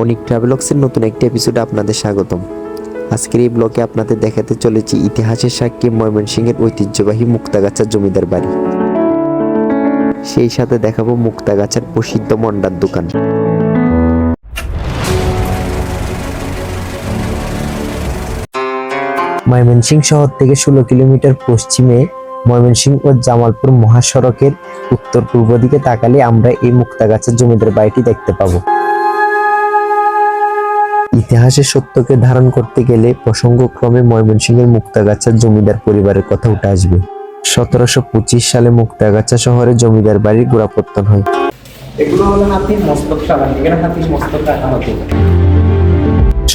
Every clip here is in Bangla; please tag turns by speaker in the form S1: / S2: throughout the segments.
S1: অনিক ট্রাভেলক্সের নতুন একটি এপিসোডে আপনাদের স্বাগতম। আজকের এই ব্লগে আপনাদের দেখাতে চলেছি ইতিহাসের সাক্ষী ময়মনসিংহের ঐতিহ্যবাহী মুক্তাগাছার জমিদার বাড়ি। সেই সাথে দেখাবো মুক্তাগাছার প্রসিদ্ধ মন্ডার দোকান। ময়মনসিংহ শহর থেকে ষোলো কিলোমিটার পশ্চিমে ময়মনসিংহ ও জামালপুর মহাসড়কের উত্তর পূর্ব দিকে তাকালে আমরা এই মুক্তাগাছার জমিদার বাড়িটি দেখতে পাবো। ইতিহাসের সত্যকে ধারণ করতে গেলে প্রসঙ্গক্রমে ময়মনসিংহের মুক্তাগাছার জমিদার পরিবারের কথা উঠে আসবে। সতেরোশো পঁচিশ সালে মুক্তাগাছা শহরে জমিদার বাড়ির গোড়াপত্তন হয়।
S2: এগুলো হলো হাতির মস্তক সাবান এখানে হাতির মস্তক রাখা হতো।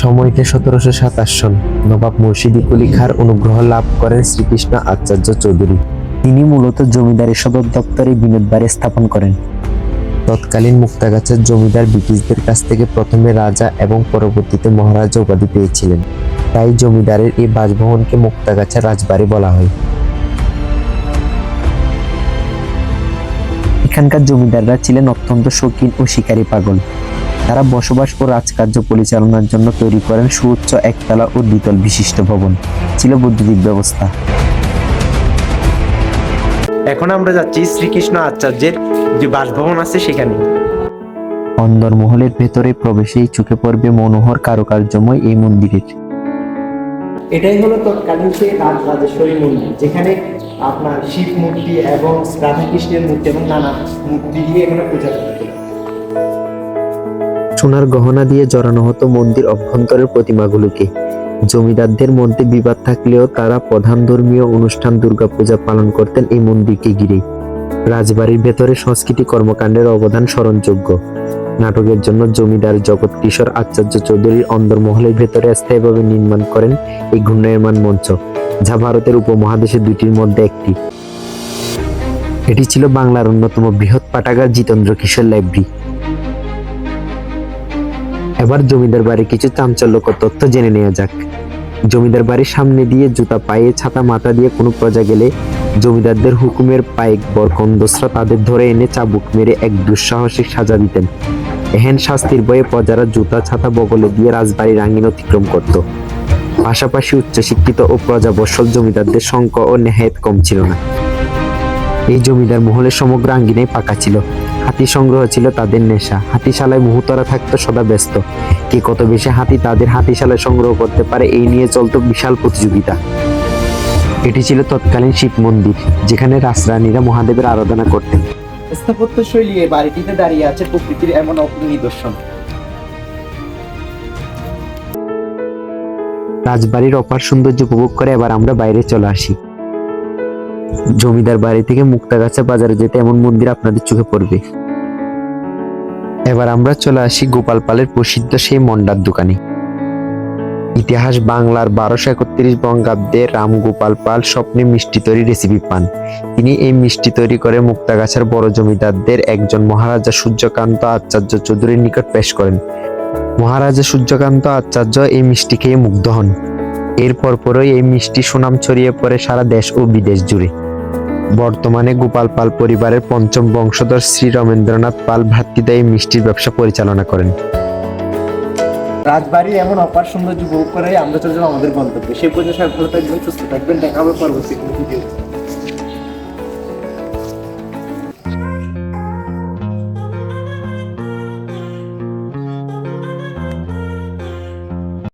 S1: সময়টা সতেরোশো সাতাশ সন। নবাব মুর্শিদি কুলি খাঁর অনুগ্রহ লাভ করেন শ্রীকৃষ্ণ আচার্য চৌধুরী। তিনি মূলত জমিদারি সদর দপ্তরে বিনোদ বাড়ি স্থাপন করেন। তৎকালীন মুক্তাগাছার জমিদার ব্রিটিশদের কাছ থেকে প্রথমে রাজা এবং পরবর্তীতে মহারাজা উপাধি পেয়েছিলেন। তাই জমিদারের এই বাসভবনকে মুক্তাগাছা রাজবাড়ি বলা হয়। এখানকার জমিদাররা ছিলেন অত্যন্ত শৌখিন ও শিকারী পাগল। তারা বসবাস ও রাজকার্য পরিচালনার জন্য তৈরি করেন সুউচ্চ একতলা ও দ্বিতল বিশিষ্ট ভবন। ছিল বৈদ্যুতিক ব্যবস্থা।
S2: এখন আমরা যাচ্ছি শ্রীকৃষ্ণ আচার্যের যে বাসভবন আছে সেখানে।
S1: অন্দরমহলের ভেতরে প্রবেশেই চোখে পড়বে মনোহর কারুকার্যময় এই মন্দিরের।
S2: এটাই হলো তৎকালীন সেই রাজ রাজেশ্বরী মন্দির যেখানে আপনার শিব মূর্তি এবং রাধাকৃষ্ণের মূর্তি এবং নানা মূর্তি দিয়ে এখানে পূজা করতে
S1: সোনার গহনা দিয়ে জড়ানো হতো মন্দির অভ্যন্তরের প্রতিমাগুলোকে। জমিদারদের মধ্যে বিবাদ থাকলেও তারা প্রধান ধর্মীয় অনুষ্ঠান দুর্গাপূজা পালন করতেন এই মন্দিরকে ঘিরেই। রাজবাড়ির ভেতরে সংস্কৃতি কর্মকাণ্ডের অবদান স্মরণযোগ্য। নাটকের জন্য জমিদার জগৎ কিশোর আচার্য চৌধুরীর অন্দরমহলের ভেতরে স্থায়ীভাবে নির্মাণ করেন এই ঘূর্ণায়মান মঞ্চ, যা ভারতের উপমহাদেশের দুইটির মধ্যে একটি। এটি ছিল বাংলার অন্যতম বৃহৎ পাঠাগার জিতেন্দ্র কিশোর লাইব্রেরি। এবার জমিদার বাড়ির কিছু চাঞ্চল্যকর তথ্য জেনে নেওয়া যাক। জমিদার বাড়ির সামনে দিয়ে জুতা, পায়ে, ছাতা, মাথা দিয়ে কোনো প্রজা গেলে জমিদারদের হুকুমের পাইক বরকন্দসরা তাদের ধরে এনে চাবুক মেরে এক দুঃসাহসিক সাজা দিতেন। এহেন শাস্তির বয়ে প্রজারা জুতা, ছাতা বগলে দিয়ে রাজবাড়ির আঙ্গিন অতিক্রম করত। পাশাপাশি উচ্চশিক্ষিত ও প্রজাবৎসল জমিদারদের সংখ্যা ও নেহায়েত কম ছিল না। এই জমিদার মহলের সমগ্র আঙ্গিনায় পাকা ছিল। হাতি সংগ্রহ ছিল তাদের নেশা। হাতিশালায় মুহুতরা থাকতো, সদা ব্যস্ত। কে কত বেশি হাতি তাদের হাতিশালায় সংগ্রহ করতে পারে এই নিয়ে চলতো বিশাল প্রতিযোগিতা। এটি ছিল তৎকালীন শিব মন্দির যেখানে রাসরানীরা মহাদেবের আরাধনা করতেন।
S2: স্থাপত্য শৈলী এই বাড়িটিতে দাঁড়িয়ে আছে প্রকৃতির এমন অপূর্ব নিদর্শন।
S1: রাজবাড়ির অপার সৌন্দর্য উপভোগ করে এবার আমরা বাইরে চলে আসি। জমিদার বাড়ি থেকে মুক্তাগাছা বাজারে যেতে এমন মন্দির আপনাদের চোখে পড়বে। এবার আমরা চলে আসি গোপাল পালের প্রসিদ্ধ সেই মন্ডার দোকানে। ইতিহাস বাংলার বারোশো একত্রিশ বঙ্গাব্দে রাম গোপাল পাল স্বপ্নে মিষ্টি তৈরি রেসিপি পান। তিনি এই মিষ্টি তৈরি করে মুক্তাগাছার বড় জমিদারদের একজন মহারাজা সূর্যকান্ত আচার্য চৌধুরীর নিকট পেশ করেন। মহারাজা সূর্যকান্ত আচার্য এই মিষ্টি খেয়ে মুগ্ধ হন। এরপর পরই এই মিষ্টি সুনাম ছড়িয়ে পড়ে সারা দেশ ও বিদেশ জুড়ে। বর্তমানে গোপাল পাল পরিবারের পঞ্চম বংশধর শ্রী রমেন্দ্রনাথ পাল ভ্রাতৃদ্বয় এই মিষ্টির ব্যবসা পরিচালনা করেন।
S2: রাজবাড়ির এমন অপার সৌন্দর্য উপভোগ করে আমরা চলে যাব আমাদের গন্তব্যে। সেই পর্যন্ত সব ভালো থাকবেন, সুস্থ থাকবেন। দেখা পরবর্তী ভিডিও